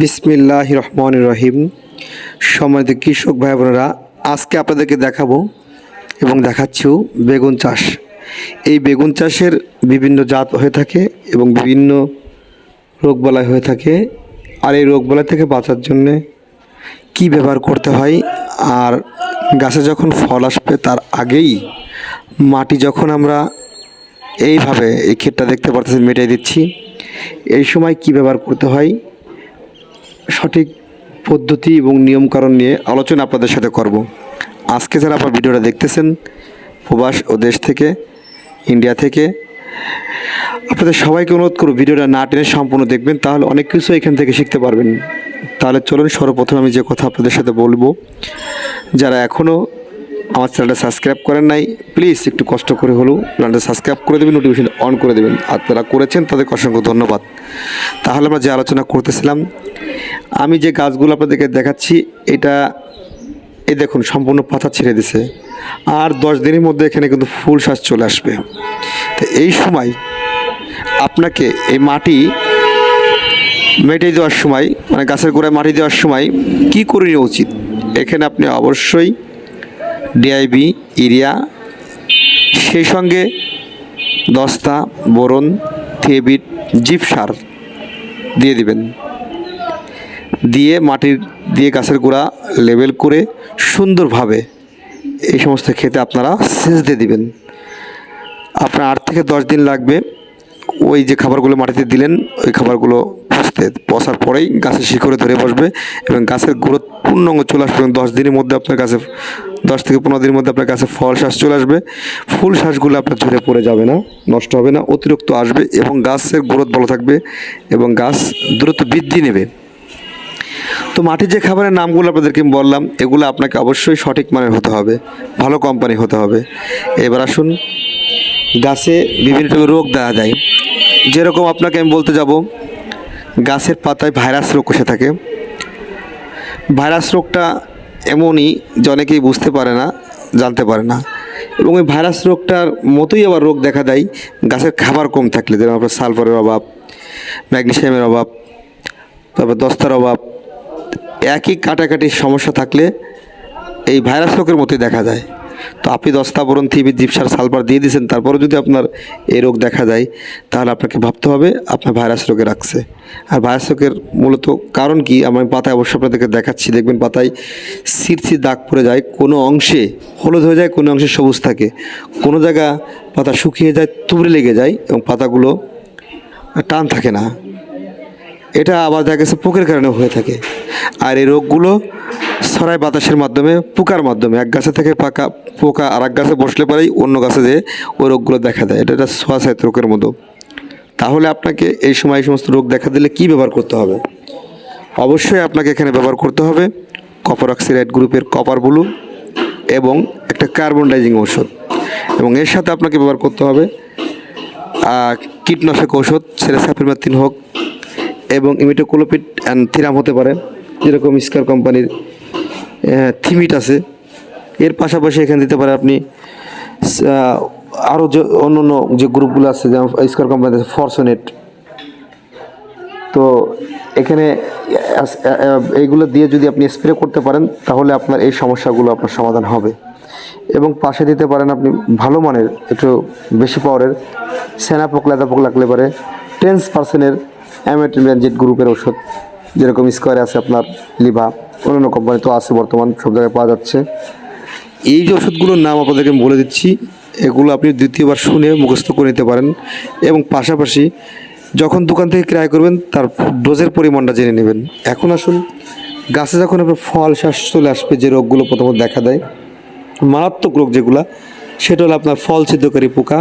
বিসমিল্লাহ রহমান রহিম। সম্মানিত কৃষক ভাই বোনেরা, আজকে আপনাদেরকে দেখাবো এবং দেখাচ্ছিও বেগুন চাষ। এই বেগুন চাষের বিভিন্ন জাত হয়ে থাকে এবং বিভিন্ন রোগবালাই হয়ে থাকে। আর এই রোগবালাই থেকে বাঁচার জন্যে কি ব্যবহার করতে হয় আর গাছে যখন ফল আসবে, তার আগেই মাটি যখন আমরা এইভাবে এই ক্ষেতটা দেখতে পারতেছেন, মেটাই দিচ্ছি। এই সময় কি ব্যবহার করতে হয়? সঠিক পদ্ধতি এবং নিয়মকানুন নিয়ে আলোচনা আপনাদের সাথে করব। আজকে যারা আপনার ভিডিওটা দেখতেছেন, প্রবাস ও দেশ থেকে, ইন্ডিয়া থেকে, আপনাদের সবাইকে অনুরোধ করব ভিডিওটা না টেনে সম্পূর্ণ দেখবেন, তাহলে অনেক কিছু এখান থেকে শিখতে পারবেন। তাহলে চলুন, সর্বপ্রথম আমি যে কথা আপনাদের সাথে বলব, যারা এখনও আমার চ্যানেলটা সাবস্ক্রাইব করেন নাই, প্লিজ একটু কষ্ট করে হলেও চ্যানেলটা সাবস্ক্রাইব করে দেবেন, নোটিফিকেশন অন করে দেবেন। আর যারা করেছেন, তাদেরকে অসংখ্য ধন্যবাদ। তাহলে আমরা যে আলোচনা করতেছিলাম আমি যে গাছগুলো আপনাদেরকে দেখাচ্ছি, এটা এই দেখুন, সম্পূর্ণ পাতা ছেড়ে দিছে। আর দশ দিনের মধ্যে এখানে কিন্তু ফুল শ্বাস চলে আসবে। তো এই সময় আপনাকে এই মাটি মেটে দেওয়ার সময় মানে গাছের গোড়ায় মাটি দেওয়ার সময় কি করে নেওয়া উচিত? এখানে আপনি অবশ্যই ডিআইবি, ইরিয়া, সেই সঙ্গে দস্তা, বোরন থেবিট জিপ সার দিয়ে দিবেন। দিয়ে মাটির দিয়ে গাছের গোড়া লেবেল করে সুন্দরভাবে এই সমস্ত খেতে আপনারা সেচ দিয়ে দিবেন। আপনার আট থেকে দশ দিন লাগবে ওই যে খাবারগুলো মাটিতে দিলেন, ওই খাবারগুলো পচতে পচার পরেই গাছের শিকড়ে ধরে বসবে এবং গাছের গ্রোথ পূর্ণাঙ্গ চলে আসবে এবং দশ দিনের মধ্যে আপনার কাছে দশ থেকে পনেরো দিনের মধ্যে আপনার কাছে ফল শ্বাস চলে আসবে। ফুল শ্বাসগুলো আপনার ঝরে পড়ে যাবে না, নষ্ট হবে না, অতিরিক্ত আসবে এবং গাছের গ্রোথ ভালো থাকবে এবং গাছ দ্রুত বৃদ্ধি নেবে। তো মাটির যে খাবারের নামগুলো আপনাদেরকে বললাম, এগুলো আপনাকে অবশ্যই সঠিক মানের হতে হবে, ভালো কোম্পানি হতে হবে। এবার আসুন, গাছে বিভিন্ন রোগ দেখা যায় যেরকম আপনাকে আমি বলতে যাব, গাছের পাতায় ভাইরাস রোগ এসে থাকে। ভাইরাস রোগটা এমনই যে অনেকেই বুঝতে পারে না, জানতে পারে না। এবং ওই ভাইরাস রোগটার মতোই আবার রোগ দেখা দেয়, গাছের খাবার কম থাকলে, যেমন আপনার সালফারের অভাব, ম্যাগনেশিয়ামের অভাব, তারপর দস্তার অভাব একই কাটাকাটির সমস্যা থাকলে এই ভাইরাস রোগের মতোই দেখা যায়। তো আপনি দস্তা বরণ থিবি, জিপসার সালফার দিয়ে দিয়েছেন তারপরেও যদি আপনার এই রোগ দেখা যায়, তাহলে আপনাকে ভাবতে হবে আপনার ভাইরাস রোগে রাখছে। আর ভাইরাস রোগের মূলত কারণ কি? আমি পাতায় অবশ্যই আপনাদেরকে দেখাচ্ছি। দেখবেন পাতায় সিরসি দাগ পড়ে যায়, কোনো অংশে হলুদ হয়ে যায়, কোনো অংশে সবুজ থাকে। কোনো জায়গা পাতা শুকিয়ে যায়, তুবড়ে লেগে যায় এবং পাতাগুলো টান থাকে না। এটা আবার দেখা গেছে পোকের কারণে হয়ে থাকে। আর এই রোগগুলো ছড়ায় বাতাসের মাধ্যমে, পোকার মাধ্যমে। এক গাছে থেকে পাকা পোকা আর এক গাছে বসলে পরেই অন্য গাছে যে ওই রোগগুলো দেখা দেয়। এটা একটা ছোঁয়াছায়িত রোগের মতো। তাহলে আপনাকে এই সময় এই সমস্ত রোগ দেখা দিলে কি ব্যবহার করতে হবে? অবশ্যই আপনাকে এখানে ব্যবহার করতে হবে কপার অক্সিডাইড গ্রুপের কপার ব্লু এবং একটা কার্বন ডাইজিং ঔষধ। এবং এর সাথে আপনাকে ব্যবহার করতে হবে কীটনাশক ঔষধ ছেলে সাফিরমাতিন হোক এবং ইমিটোকোলোপিড অ্যান্ড থিরাম হতে পারে। যেরকম স্কার কোম্পানির থিমিট আছে। এর পাশাপাশি এখানে দিতে পারে আপনি আরও যে অন্য অন্য যে গ্রুপগুলো আছে, যেমন স্কার কোম্পানি আছে ফরসোনেট তো এখানে এইগুলো দিয়ে যদি আপনি স্প্রে করতে পারেন, তাহলে আপনার এই সমস্যাগুলো আপনার সমাধান হবে। এবং পাশে দিতে পারেন আপনি ভালো মানের, একটু বেশি পাওয়ারের সেনা পোক লেদা পোক লাগলে পারে। টেন্স পার্সেন্টের অ্যামেট্রিমিয়ানজিট গ্রুপের ওষুধ যেরকম স্কোয়ারে আছে আপনার লিভা, অন্যান্য কোম্পানি তো আছে বর্তমান, সব জায়গায় পাওয়া যাচ্ছে। এই যে ওষুধগুলোর নাম আপনাদেরকে আমি বলে দিচ্ছি, এগুলো আপনি দ্বিতীয়বার শুনে মুখস্থ করে নিতে পারেন। এবং পাশাপাশি যখন দোকান থেকে ক্রয় করবেন, তার ডোজের পরিমাণটা জেনে নেবেন। এখন আসুন, গাছে যখন আপনার ফল শ্বাস চলে আসবে, যে রোগগুলো প্রথমত দেখা দেয়, মারাত্মক রোগ যেগুলা, সেটা হলো আপনার ফল ছিদ্রকারী পোকা।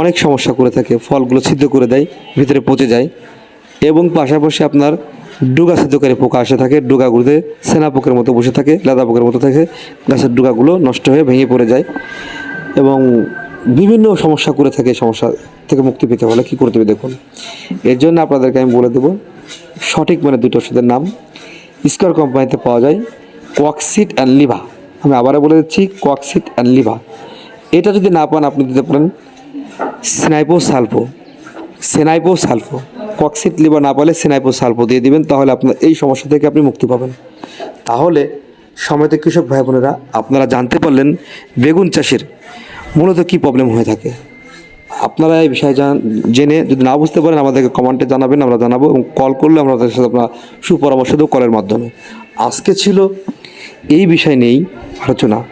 অনেক সমস্যা করে থাকে, ফলগুলো ছিদ্র করে দেয়, ভিতরে পচে যায়। এবং পাশাপাশি আপনার ডুগা ছিদ্রকারী পোকা আসে থাকে ডুগাগুলোতে সেনা পোকের মতো বসে থাকে, লাদা পোকের মতো থাকে, গাছের ডুগাগুলো নষ্ট হয়ে ভেঙে পড়ে যায় এবং বিভিন্ন সমস্যা করে থাকে, সমস্যা থেকে মুক্তি পেতে হলে কী করতে হবে দেখুন। এর জন্য আপনাদেরকে আমি বলে দেবো, সঠিক মানে দুটো ওষুধের নাম, স্কোয়ার কোম্পানিতে পাওয়া যায় কোয়াক্সিট অ্যান্ড লিভা। আমি আবারও বলে দিচ্ছি, কোয়াক্সিট অ্যান্ড লিভা। এটা যদি না পান, আপনি দিতে পারেন স্নাইপো সালপো সেনাইপো সালফো। কক্সিট লিভার না পারলে সেনাইপো সালফো দিয়ে দিবেন, তাহলে আপনার এই সমস্যা থেকে আপনি মুক্তি পাবেন। তাহলে সময়ত কৃষক ভাই বোনেরা, আপনারা জানতে পারলেন বেগুন চাষের মূলত কী প্রবলেম হয়ে থাকে। আপনারা এই বিষয়ে জান- জেনে যদি না বুঝতে পারেন, আমাদেরকে কমেন্টে জানাবেন, আমরা জানাব এবং কল করলে আমরা তাদের সাথে আপনার সুপরামর্শ দেবো কলের মাধ্যমে। আজকে ছিল এই বিষয় নিয়েই আলোচনা।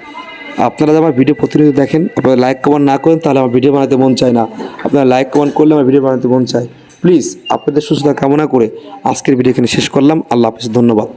আপনারা আমার ভিডিও প্রতিনিয়ত দেখেন, আপনারা লাইক কমেন্ট না করেন, তাহলে আমার ভিডিও বানাতে মন চায় না। আপনারা লাইক কমেন্ট করলে আমার ভিডিও বানাতে মন চায়। প্লিজ আপনাদের সুস্থতা কামনা করে আজকের ভিডিও এখানে শেষ করলাম। আল্লাহ হাফিজ, ধন্যবাদ।